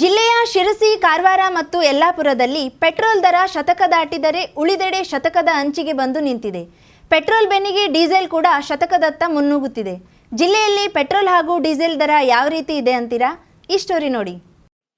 ಜಿಲ್ಲೆಯ ಶಿರಸಿ, ಕಾರವಾರ ಮತ್ತು ಯಲ್ಲಾಪುರದಲ್ಲಿ ಪೆಟ್ರೋಲ್ ದರ ಶತಕ ದಾಟಿದರೆ ಉಳಿದೆಡೆ ಶತಕದ ಅಂಚಿಗೆ ಬಂದು ನಿಂತಿದೆ. ಪೆಟ್ರೋಲ್ ಬೆನ್ನಿಗೆ ಡೀಸೆಲ್ ಕೂಡ ಶತಕದತ್ತ ಮುನ್ನುಗ್ಗುತ್ತಿದೆ. ಜಿಲ್ಲೆಯಲ್ಲಿ ಪೆಟ್ರೋಲ್ ಹಾಗೂ ಡೀಸೆಲ್ ದರ ಯಾವ ರೀತಿ ಇದೆ ಅಂತೀರಾ? ಈ ಸ್ಟೋರಿ ನೋಡಿ.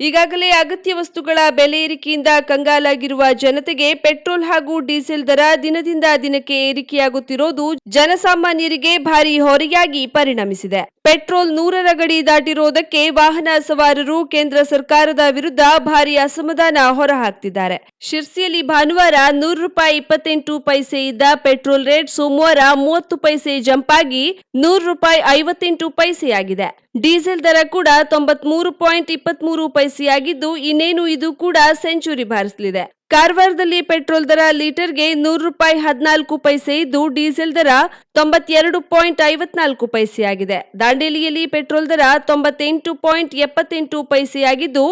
ಈಗಾಗಲೇ ಅಗತ್ಯ ವಸ್ತುಗಳ ಬೆಲೆ ಏರಿಕೆಯಿಂದ ಕಂಗಾಲಾಗಿರುವ ಜನತೆಗೆ ಪೆಟ್ರೋಲ್ ಹಾಗೂ ಡೀಸೆಲ್ ದರ ದಿನದಿಂದ ದಿನಕ್ಕೆ ಏರಿಕೆಯಾಗುತ್ತಿರೋದು ಜನಸಾಮಾನ್ಯರಿಗೆ ಭಾರಿ ಹೊರೆಯಾಗಿ ಪರಿಣಮಿಸಿದೆ. ಪೆಟ್ರೋಲ್ ನೂರರ ಗಡಿ ದಾಟಿರೋದಕ್ಕೆ ವಾಹನ ಸವಾರರು ಕೇಂದ್ರ ಸರ್ಕಾರದ ವಿರುದ್ಧ ಭಾರಿ ಅಸಮಾಧಾನ ಹೊರಹಾಕ್ತಿದ್ದಾರೆ. ಶಿರ್ಸಿಯಲ್ಲಿ ಭಾನುವಾರ ನೂರು ರೂಪಾಯಿ ಇಪ್ಪತ್ತೆಂಟು ಪೈಸೆ ಇದ್ದ ಪೆಟ್ರೋಲ್ ರೇಟ್ ಸೋಮವಾರ ಮೂವತ್ತು ಪೈಸೆ ಜಂಪ್ ಆಗಿ ನೂರು ರೂಪಾಯಿ ಐವತ್ತೆಂಟು ಪೈಸೆಯಾಗಿದೆ. ಡೀಸೆಲ್ ದರ ಕೂಡ ತೊಂಬತ್ಮೂರು ಪಾಯಿಂಟ್ ಇಪ್ಪತ್ಮೂರು ಪೈಸೆಯಾಗಿದ್ದು ಇನ್ನೇನು ಇದು ಕೂಡ ಸೆಂಚುರಿ ಬಾರಿಸಲಿದೆ. ಕಾರವಾರದಲ್ಲಿ ಪೆಟ್ರೋಲ್ ದರ ಲೀಟರ್ಗೆ ನೂರು ರೂಪಾಯಿ ಹದಿನಾಲ್ಕು ಪೈಸೆ ಇದ್ದು, ಡೀಸೆಲ್ ದರ ತೊಂಬತ್ತೆರಡು ಪಾಯಿಂಟ್ ಐವತ್ನಾಲ್ಕು ಪೈಸೆಯಾಗಿದೆ. ದಾಂಡೇಲಿಯಲ್ಲಿ ಪೆಟ್ರೋಲ್ ದರ ತೊಂಬತ್ತೆಂಟು ಪಾಯಿಂಟ್ ಎಪ್ಪತ್ತೆಂಟು ಪೈಸೆಯಾಗಿದ್ದು,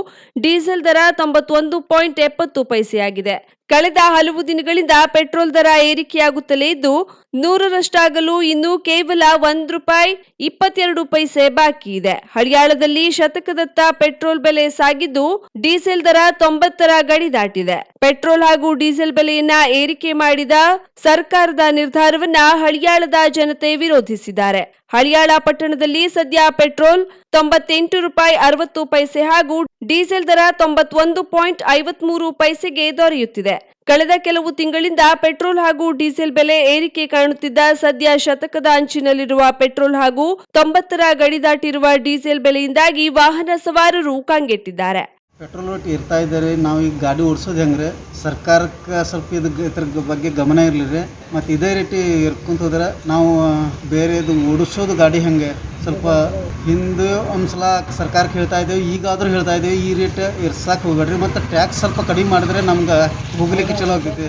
ಡೀಸೆಲ್ ದರ ತೊಂಬತ್ತೊಂದು ಪಾಯಿಂಟ್ ಎಪ್ಪತ್ತು ಪೈಸೆಯಾಗಿದೆ. ಕಳೆದ ಹಲವು ದಿನಗಳಿಂದ ಪೆಟ್ರೋಲ್ ದರ ಏರಿಕೆಯಾಗುತ್ತಲೇ ಇದ್ದು, ನೂರರಷ್ಟಾಗಲು ಇನ್ನು ಕೇವಲ ಒಂದು ರೂಪಾಯಿ ಇಪ್ಪತ್ತೆರಡು ಪೈಸೆ ಬಾಕಿ ಇದೆ. ಹಳಿಯಾಳದಲ್ಲಿ ಶತಕದತ್ತ ಪೆಟ್ರೋಲ್ ಬೆಲೆ ಸಾಗಿದ್ದು, ಡೀಸೆಲ್ ದರ ತೊಂಬತ್ತರ ಗಡಿ ದಾಟಿದೆ. ಪೆಟ್ರೋಲ್ ಹಾಗೂ ಡೀಸೆಲ್ ಬೆಲೆಯನ್ನ ಏರಿಕೆ ಮಾಡಿದ ಸರ್ಕಾರದ ನಿರ್ಧಾರವನ್ನ ಹಳಿಯಾಳದ ಜನತೆ ವಿರೋಧಿಸಿದ್ದಾರೆ. ಹಳಿಯಾಳ ಪಟ್ಟಣದಲ್ಲಿ ಸದ್ಯ ಪೆಟ್ರೋಲ್ ತೊಂಬತ್ತೆಂಟು ರೂಪಾಯಿ ಅರವತ್ತು ಪೈಸೆ ಹಾಗೂ ಡೀಸೆಲ್ ದರ ತೊಂಬತ್ತೊಂದು ಪಾಯಿಂಟ್ ಐವತ್ಮೂರು ಪೈಸೆಗೆ ದೊರೆಯುತ್ತಿದೆ. ಕಳೆದ ಕೆಲವು ತಿಂಗಳಿಂದ ಪೆಟ್ರೋಲ್ ಹಾಗೂ ಡೀಸೆಲ್ ಬೆಲೆ ಏರಿಕೆ ಕಾಣುತ್ತಿದ್ದ ಸದ್ಯ ಶತಕದ ಅಂಚಿನಲ್ಲಿರುವ ಪೆಟ್ರೋಲ್ ಹಾಗೂ ತೊಂಬತ್ತರ ಗಡಿ ದಾಟಿರುವ ಡೀಸೆಲ್ ಬೆಲೆಯಿಂದಾಗಿ ವಾಹನ ಸವಾರರು ಕಂಗೆಟ್ಟಿದ್ದಾರೆ. ಪೆಟ್ರೋಲ್ ರೇಟ್ ಇರ್ತಾ ಇದ್ದಾರೆ ನಾವು ಈಗ ಗಾಡಿ ಓಡಿಸೋದು ಹೆಂಗ್ರೆ? ಸರ್ಕಾರಕ್ಕೆ ಸ್ವಲ್ಪ ಇದು ಇದ್ರ ಬಗ್ಗೆ ಗಮನ ಇರಲಿ ರೀ. ಮತ್ತು ಇದೇ ರೀತಿ ಇರ್ಕೊಂತ ಹೋದ್ರೆ ನಾವು ಬೇರೆದು ಓಡಿಸೋದು ಗಾಡಿ ಹೆಂಗೆ? ಸ್ವಲ್ಪ ಹಿಂದೆ ಒಂದು ಸಲ ಸರ್ಕಾರಕ್ಕೆ ಹೇಳ್ತಾ ಇದ್ದೇವೆ, ಈಗಾದರೂ ಹೇಳ್ತಾ ಇದ್ದೇವೆ, ಈ ರೇಟ್ ಇರ್ಸಕ್ಕೆ ಹೋಗ್ಬೇಡ್ರಿ. ಮತ್ತು ಟ್ಯಾಕ್ಸ್ ಸ್ವಲ್ಪ ಕಡಿಮೆ ಮಾಡಿದ್ರೆ ನಮ್ಗೆ ಹೋಗ್ಲಿಕ್ಕೆ ಚಲೋ ಆಗ್ತೈತಿ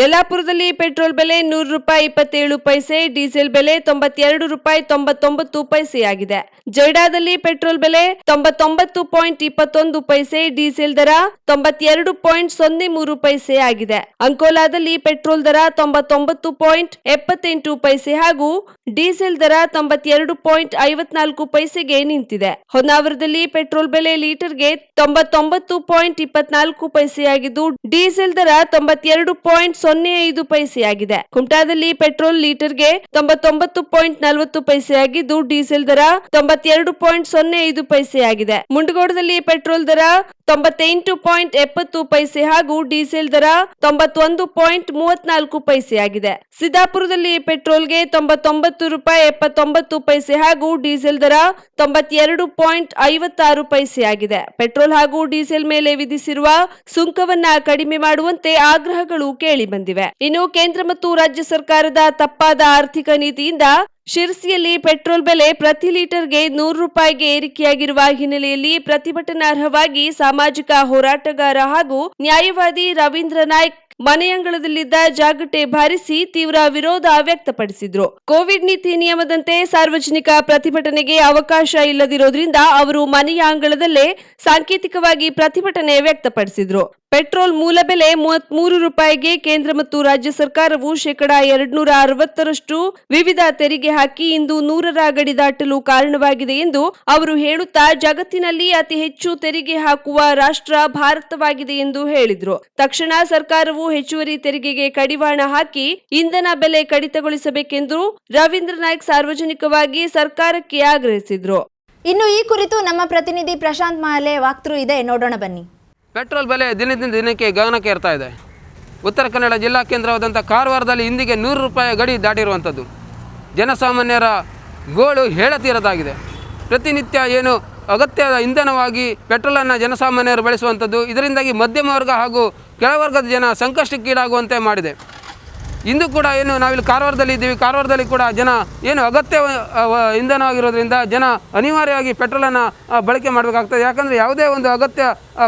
ಯಲ್ಲಾಪುರದಲ್ಲಿ ಪೆಟ್ರೋಲ್ ಬೆಲೆ ನೂರು ರೂಪಾಯಿ ಇಪ್ಪತ್ತೇಳು ಪೈಸೆ, ಡೀಸೆಲ್ ಬೆಲೆ ತೊಂಬತ್ತೆರಡು ರೂಪಾಯಿ ತೊಂಬತ್ತೊಂಬತ್ತು ಪೈಸೆಯಾಗಿದೆ. ಜೊಯ್ಡಾದಲ್ಲಿ ಪೆಟ್ರೋಲ್ ಬೆಲೆ ತೊಂಬತ್ತೊಂಬತ್ತು ಪಾಯಿಂಟ್ ಇಪ್ಪತ್ತೊಂದು ಪೈಸೆ, ಡೀಸೆಲ್ ದರ ತೊಂಬತ್ತೆರಡು ಪಾಯಿಂಟ್ ಸೊನ್ನೆ ಮೂರು ಪೈಸೆ ಆಗಿದೆ ಅಂಕೋಲಾದಲ್ಲಿ ಪೆಟ್ರೋಲ್ ದರ ತೊಂಬತ್ತೊಂಬತ್ತು ಪಾಯಿಂಟ್ ಎಪ್ಪತ್ತೆಂಟು ಪೈಸೆ ಹಾಗೂ ಡೀಸೆಲ್ ದರ ತೊಂಬತ್ತೆರಡು ಪಾಯಿಂಟ್ ಐವತ್ನಾಲ್ಕು ಪೈಸೆಗೆ ನಿಂತಿದೆ. ಹೊನ್ನಾವರದಲ್ಲಿ ಪೆಟ್ರೋಲ್ ಬೆಲೆ ಲೀಟರ್ಗೆ ತೊಂಬತ್ತೊಂಬತ್ತು ಪಾಯಿಂಟ್ ಇಪ್ಪತ್ನಾಲ್ಕು ಪೈಸೆಯಾಗಿದ್ದು, ಡೀಸೆಲ್ ದರ ತೊಂಬತ್ತೆರಡು ಪಾಯಿಂಟ್ ಸೊನ್ನೆ ಐದು ಪೈಸೆಯಾಗಿದೆ. ಕುಮಟಾದಲ್ಲಿ ಪೆಟ್ರೋಲ್ ಲೀಟರ್ಗೆ ತೊಂಬತ್ತೊಂಬತ್ತು ಪಾಯಿಂಟ್ ನಲವತ್ತು ಪೈಸೆಯಾಗಿದ್ದು, ಡೀಸೆಲ್ ದರ ತೊಂಬತ್ತೆರಡು ಪಾಯಿಂಟ್ ಸೊನ್ನೆ ಐದು ಪೈಸೆಯಾಗಿದೆ. ಮುಂಡಗೋಡದಲ್ಲಿ ಪೆಟ್ರೋಲ್ ದರ ತೊಂಬತ್ತೆಂಟು ಪಾಯಿಂಟ್ ಎಪ್ಪತ್ತು ಪೈಸೆ ಹಾಗೂ ಡೀಸೆಲ್ ದರ ತೊಂಬತ್ತೊಂದು ಪಾಯಿಂಟ್ ಮೂವತ್ನಾಲ್ಕು ಪೈಸೆಯಾಗಿದೆ. ಸಿದ್ದಾಪುರದಲ್ಲಿ ಪೆಟ್ರೋಲ್ಗೆ ತೊಂಬತ್ತೊಂಬತ್ತು ರೂಪಾಯಿ ಎಪ್ಪತ್ತೊಂಬತ್ತು ಪೈಸೆ ಹಾಗೂ ಡೀಸೆಲ್ ದರ ತೊಂಬತ್ತೆರಡು ಪಾಯಿಂಟ್ ಐವತ್ತಾರು ಪೈಸೆಯಾಗಿದೆ. ಪೆಟ್ರೋಲ್ ಹಾಗೂ ಡೀಸೆಲ್ ಮೇಲೆ ವಿಧಿಸಿರುವ ಸುಂಕವನ್ನ ಕಡಿಮೆ ಮಾಡುವಂತೆ ಆಗ್ರಹಗಳು ಕೇಳಿ ಬಂದಿವೆ. ಇನ್ನು ಕೇಂದ್ರ ಮತ್ತು ರಾಜ್ಯ ಸರ್ಕಾರದ ತಪ್ಪಾದ ಆರ್ಥಿಕ ನೀತಿಯಿಂದ ಶಿರ್ಸಿಯಲ್ಲಿ ಪೆಟ್ರೋಲ್ ಬೆಲೆ ಪ್ರತಿ ಲೀಟರ್ಗೆ ನೂರು ರೂಪಾಯಿಗೆ ಏರಿಕೆಯಾಗಿರುವ ಹಿನ್ನೆಲೆಯಲ್ಲಿ ಪ್ರತಿಭಟನಾರ್ಹವಾಗಿ ಸಾಮಾಜಿಕ ಹೋರಾಟಗಾರ ಹಾಗೂ ನ್ಯಾಯವಾದಿ ರವೀಂದ್ರ ನಾಯ್ಕ್ ಮನೆಯಂಗಳದಲ್ಲಿದ್ದ ಜಾಗಟೆ ಬಾರಿಸಿ ತೀವ್ರ ವಿರೋಧ ವ್ಯಕ್ತಪಡಿಸಿದ್ರು. ಕೋವಿಡ್ ನೀತಿ ನಿಯಮದಂತೆ ಸಾರ್ವಜನಿಕ ಪ್ರತಿಭಟನೆಗೆ ಅವಕಾಶ ಇಲ್ಲದಿರೋದ್ರಿಂದ ಅವರು ಮನೆಯ ಅಂಗಳದಲ್ಲೇ ಸಾಂಕೇತಿಕವಾಗಿ ಪ್ರತಿಭಟನೆ ವ್ಯಕ್ತಪಡಿಸಿದ್ರು. ಪೆಟ್ರೋಲ್ ಮೂಲ ಬೆಲೆ ಮೂವತ್ಮೂರು ರೂಪಾಯಿಗೆ ಕೇಂದ್ರ ಮತ್ತು ರಾಜ್ಯ ಸರ್ಕಾರವು ಶೇಕಡಾ ಎರಡ್ನೂರ ಅರವತ್ತರಷ್ಟು ವಿವಿಧ ತೆರಿಗೆ ಹಾಕಿ ಇಂದು ನೂರರ ಗಡಿ ದಾಟಲು ಕಾರಣವಾಗಿದೆ ಎಂದು ಅವರು ಹೇಳುತ್ತಾ, ಜಗತ್ತಿನಲ್ಲಿ ಅತಿ ಹೆಚ್ಚು ತೆರಿಗೆ ಹಾಕುವ ರಾಷ್ಟ್ರ ಭಾರತವಾಗಿದೆ ಎಂದು ಹೇಳಿದ್ರು. ತಕ್ಷಣ ಸರ್ಕಾರವು ಹೆಚ್ಚುವರಿ ತೆರಿಗೆಗೆ ಕಡಿವಾಣ ಹಾಕಿ ಇಂಧನ ಬೆಲೆ ಕಡಿತಗೊಳಿಸಬೇಕೆಂದು ರವೀಂದ್ರ ನಾಯ್ಕ್ ಸಾರ್ವಜನಿಕವಾಗಿ ಸರ್ಕಾರಕ್ಕೆ ಆಗ್ರಹಿಸಿದ್ರು. ಇನ್ನು ಈ ಕುರಿತು ನಮ್ಮ ಪ್ರತಿನಿಧಿ ಪ್ರಶಾಂತ್ ಮಹಲೆ ವಾಕ್ತೃ ಇದೆ. ನೋಡೋಣ ಬನ್ನಿ. ಪೆಟ್ರೋಲ್ ಬೆಲೆ ದಿನದಿಂದ ದಿನಕ್ಕೆ ಗಗನಕ್ಕೆ ಏರ್ತಾ ಇದೆ. ಉತ್ತರ ಕನ್ನಡ ಜಿಲ್ಲಾ ಕೇಂದ್ರವಾದಂಥ ಕಾರವಾರದಲ್ಲಿ ಇಂದಿಗೆ ನೂರು ರೂಪಾಯಿ ಗಡಿ ದಾಟಿರುವಂಥದ್ದು. ಜನಸಾಮಾನ್ಯರ ಗೋಳು ಹೇಳತೀರದಾಗಿದೆ. ಪ್ರತಿನಿತ್ಯ ಏನು ಅಗತ್ಯದ ಇಂಧನವಾಗಿ ಪೆಟ್ರೋಲನ್ನು ಜನಸಾಮಾನ್ಯರು ಬಳಸುವಂಥದ್ದು, ಇದರಿಂದಾಗಿ ಮಧ್ಯಮ ವರ್ಗ ಹಾಗೂ ಕೆಳವರ್ಗದ ಜನ ಸಂಕಷ್ಟಕ್ಕೀಡಾಗುವಂತೆ ಮಾಡಿದೆ. ಇಂದು ಕೂಡ ಏನು, ನಾವಿಲ್ಲಿ ಕಾರವಾರದಲ್ಲಿ ಇದ್ದೀವಿ. ಕಾರವಾರದಲ್ಲಿ ಕೂಡ ಜನ ಏನು ಅಗತ್ಯ ಇಂಧನ ಇಂಧನವಾಗಿರೋದ್ರಿಂದ ಜನ ಅನಿವಾರ್ಯವಾಗಿ ಪೆಟ್ರೋಲನ್ನು ಬಳಕೆ ಮಾಡಬೇಕಾಗ್ತದೆ. ಯಾಕಂದರೆ ಯಾವುದೇ ಒಂದು ಅಗತ್ಯ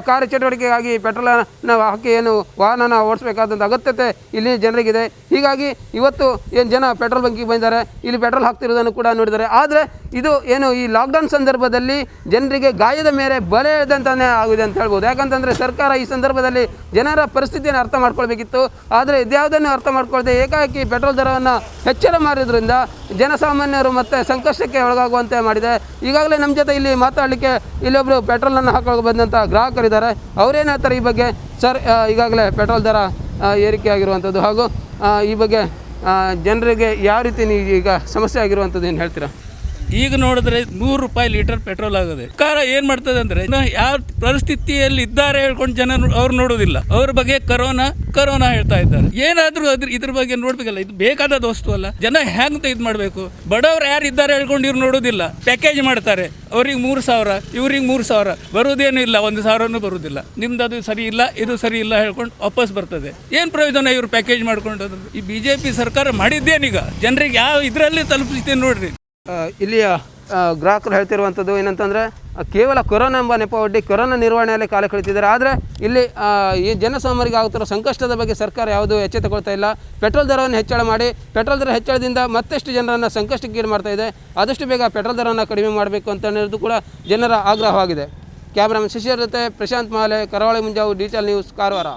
ಕಾರ್ಯಚಟುವಟಿಕೆಗಾಗಿ ಪೆಟ್ರೋಲನ್ನು ಹಾಕಿ ಏನು ವಾಹನನ ಓಡಿಸಬೇಕಾದಂಥ ಅಗತ್ಯತೆ ಇಲ್ಲಿ ಜನರಿಗಿದೆ. ಹೀಗಾಗಿ ಇವತ್ತು ಏನು ಜನ ಪೆಟ್ರೋಲ್ ಬಂಕಿಗೆ ಬಂದಿದ್ದಾರೆ, ಇಲ್ಲಿ ಪೆಟ್ರೋಲ್ ಹಾಕ್ತಿರೋದನ್ನು ಕೂಡ ನೋಡಿದ್ದಾರೆ. ಆದರೆ ಇದು ಏನು ಈ ಲಾಕ್ಡೌನ್ ಸಂದರ್ಭದಲ್ಲಿ ಜನರಿಗೆ ಗಾಯದ ಮೇಲೆ ಬಲೆ ಅಂತಾನೆ ಆಗಿದೆ ಅಂತ ಹೇಳ್ಬೋದು. ಯಾಕಂತಂದರೆ ಸರ್ಕಾರ ಈ ಸಂದರ್ಭದಲ್ಲಿ ಜನರ ಪರಿಸ್ಥಿತಿಯನ್ನು ಅರ್ಥ ಮಾಡ್ಕೊಳ್ಬೇಕಿತ್ತು. ಆದರೆ ಇದ್ಯಾವುದನ್ನು ಅರ್ಥ ಮಾಡ್ಕೊಳ್ದೆ ಜೊತೆ ಏಕಾಏಕಿ ಪೆಟ್ರೋಲ್ ದರವನ್ನು ಹೆಚ್ಚಳ ಮಾಡಿದ್ರಿಂದ ಜನಸಾಮಾನ್ಯರು ಮತ್ತೆ ಸಂಕಷ್ಟಕ್ಕೆ ಒಳಗಾಗುವಂತೆ ಮಾಡಿದೆ. ಈಗಾಗಲೇ ನಮ್ಮ ಜೊತೆ ಇಲ್ಲಿ ಮಾತಾಡಲಿಕ್ಕೆ ಇಲ್ಲೊಬ್ಬರು ಪೆಟ್ರೋಲನ್ನು ಹಾಕೊಳ್ಳೋಕೆ ಬಂದಂಥ ಗ್ರಾಹಕರಿದ್ದಾರೆ. ಅವ್ರೇನು ಹೇಳ್ತಾರೆ ಈ ಬಗ್ಗೆ? ಸರ್ ಈಗಾಗಲೇ ಪೆಟ್ರೋಲ್ ದರ ಏರಿಕೆ ಆಗಿರುವಂಥದ್ದು ಹಾಗೂ ಈ ಬಗ್ಗೆ ಜನರಿಗೆ ಯಾವ ರೀತಿ ಈಗ ಸಮಸ್ಯೆ ಆಗಿರುವಂಥದ್ದು ಏನು ಹೇಳ್ತೀರಾ? ಈಗ ನೋಡಿದ್ರೆ ನೂರು ರೂಪಾಯಿ ಲೀಟರ್ ಪೆಟ್ರೋಲ್ ಆಗಿದೆ. ಸರ್ಕಾರ ಏನ್ ಮಾಡ್ತದೆ ಅಂದ್ರೆ ಯಾವ ಪರಿಸ್ಥಿತಿಯಲ್ಲಿ ಇದ್ದಾರೆ ಹೇಳ್ಕೊಂಡು ಜನ ಅವ್ರು ನೋಡೋದಿಲ್ಲ. ಅವ್ರ ಬಗ್ಗೆ ಕರೋನಾ ಕರೋನಾ ಹೇಳ್ತಾ ಇದ್ದಾರೆ. ಏನಾದ್ರೂ ಅದ್ರ ಇದ್ರ ಬಗ್ಗೆ ನೋಡ್ಬೇಕಲ್ಲ, ಇದು ಬೇಕಾದ ವಸ್ತು ಅಲ್ಲ. ಜನ ಹೆಂಗ್ ಇದು ಮಾಡಬೇಕು? ಬಡವ್ರು ಯಾರು ಇದ್ದಾರೆ ಹೇಳ್ಕೊಂಡು ಇವ್ರು ನೋಡೋದಿಲ್ಲ. ಪ್ಯಾಕೇಜ್ ಮಾಡ್ತಾರೆ. ಅವ್ರಿಗೆ ಮೂರು ಸಾವಿರ, ಇವ್ರಿಗೆ ಮೂರು ಸಾವಿರ. ಬರುವುದೇನು ಇಲ್ಲ, ಒಂದು ಸಾವಿರನೂ ಬರುವುದಿಲ್ಲ ನಿಮ್ದು ಅದು ಸರಿ ಇಲ್ಲ, ಇದು ಸರಿ ಇಲ್ಲ ಹೇಳ್ಕೊಂಡು ವಾಪಸ್ ಬರ್ತದೆ. ಏನು ಪ್ರಯೋಜನ ಇವ್ರು ಪ್ಯಾಕೇಜ್ ಮಾಡ್ಕೊಂಡು ಈ ಬಿ ಜೆ ಪಿ ಸರ್ಕಾರ ಮಾಡಿದ್ದೇನೀಗ? ಜನರಿಗೆ ಯಾವ ಇದರಲ್ಲಿ ತಲುಪಿಸ್ತೀನಿ ನೋಡ್ರಿ. ಇಲ್ಲಿಯ ಗ್ರಾಹಕರು ಹೇಳ್ತಿರುವಂಥದ್ದು ಏನಂತಂದರೆ ಕೇವಲ ಕೊರೋನಾ ಎಂಬ ನೆಪ ಒಡ್ಡಿ ಕೊರೋನಾ ನಿರ್ವಹಣೆಯಲ್ಲಿ ಕಾಲ ಕಳೀತಿದ್ದಾರೆ ಆದರೆ ಇಲ್ಲಿ ಈ ಜನಸಾಮಾನ್ಯರಿಗೆ ಆಗುತ್ತಿರೋ ಸಂಕಷ್ಟದ ಬಗ್ಗೆ ಸರ್ಕಾರ ಯಾವುದೂ ಎಚ್ಚೆತ್ತುಕೊಳ್ತಾ ಇಲ್ಲ. ಪೆಟ್ರೋಲ್ ದರವನ್ನು ಹೆಚ್ಚಳ ಮಾಡಿ, ಪೆಟ್ರೋಲ್ ದರ ಹೆಚ್ಚಳದಿಂದ ಮತ್ತಷ್ಟು ಜನರನ್ನು ಸಂಕಷ್ಟಕ್ಕೀಡು ಮಾಡ್ತಾ ಇದೆ. ಆದಷ್ಟು ಬೇಗ ಪೆಟ್ರೋಲ್ ದರವನ್ನು ಕಡಿಮೆ ಮಾಡಬೇಕು ಅಂತ ಅನ್ನೋದು ಕೂಡ ಜನರ ಆಗ್ರಹವಾಗಿದೆ. ಕ್ಯಾಮ್ರಾಮನ್ ಶಶಿಯರ್ ಜೊತೆ ಪ್ರಶಾಂತ್ ಮಾಲೆ ಕರಾವಳಿ ಮುಂಜಾವು ಡಿಜಿಟಲ್ ನ್ಯೂಸ್ ಕಾರವಾರ.